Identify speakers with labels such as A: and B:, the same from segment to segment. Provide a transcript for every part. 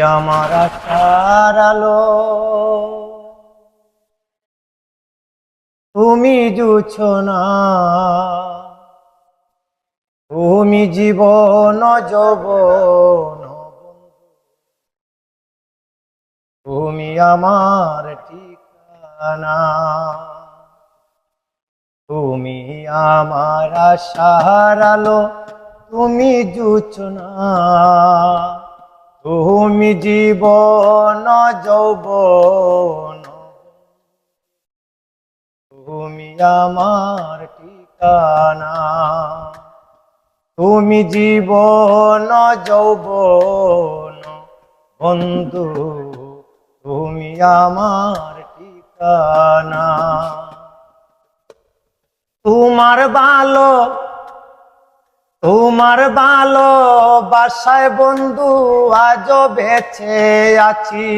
A: আমার আশার আলো। তুমি জুছ না। তুমি জীবন যৌবন তুমি আমার ঠিকানা। তুমি আমার আশার আলো। তুমি জুছ না। তুমি জীবন যৌবন। তুমি আমার ঠিকানা। তুমি জীবন যৌবন। বন্ধু, তুমি আমার ঠিকানা। তোমার ভালো তোমার ভালো বাসায় বন্ধু আজও বেছে আছি।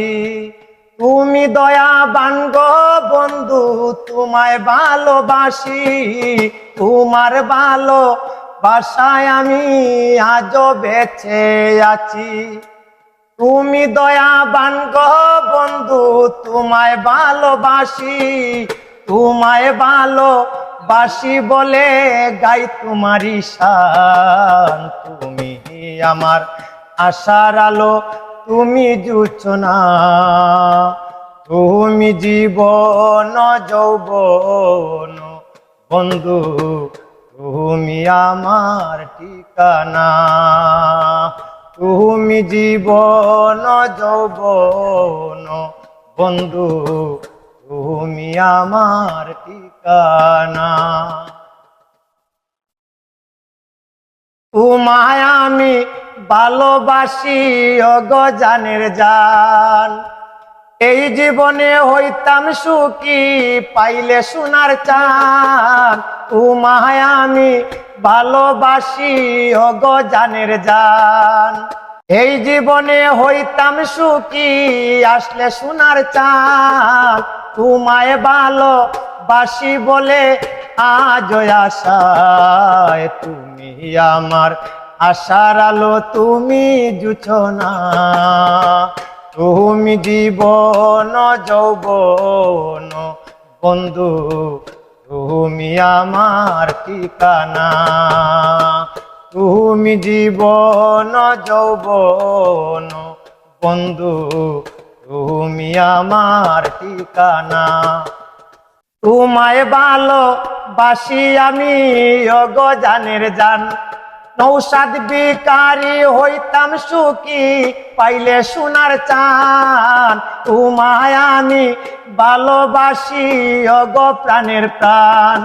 A: তুমি দয়া বানগ বন্ধু, তোমায় ভালোবাসি। তোমার ভালো বাসায় আমি আজও বেছে আছি। তুমি দয়া বানগ বন্ধু, তোমায় ভালোবাসি। তোমায় ভালো বাসি বলে, গাই তোমারই শান। তুমি আমার আশার আলো, তুমি জুছ না তুমি জীবন যৌবন, বন্ধু। তুমি আমার ঠিকানা। তুমি জীবন যৌবন, বন্ধু। তুমি আমার ঠিকানা। তোমায় আমি ভালোবাসি অগজানের জান। এই জীবনে হইতাম সুখী, পাইলে সোনার চান তোমায় আমি ভালোবাসি অগজানের জান। এই জীবনে হইতাম সুখী, আসলে সোনার চান তোমায় ভালো বাসি বলে আজ আশায়। তুমি আমার আশার আলো, তুমি জুছ না। তুমি জীবন, যৌবন, বন্ধু, তুমি আমার ঠিকানা। তুমি জীবন, যৌবন, বন্ধু তুমি আমার ঠিকানা। তোমায় ভালো বাসি আমি অগজানের জান। নৌসাদ বিকারি হইতাম সুখী, পাইলে সোনার চান তোমায় আমি ভালোবাসি অগ প্রাণের প্রাণ।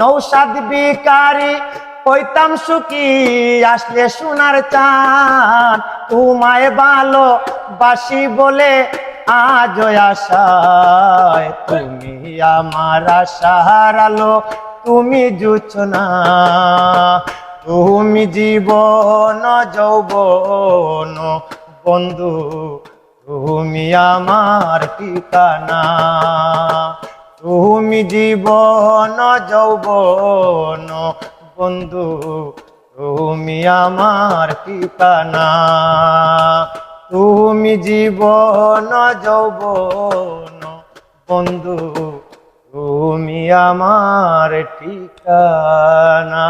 A: নৌসাদ বিকারি হইতাম সুখী, আসলে সোনার চান তোমায় ভালো বাসি বলে আজ আশায়, তুমি আমার আশার আলো, তুমি জুছ না তুমি জীবন যৌবন, বন্ধু, তুমি আমার ঠিকানা, তুমি জীবন যৌবন, বন্ধু, তুমি আমার ঠিকানা। তুমি জীবন যৌবন বন্ধু তুমি আমার ঠিকানা।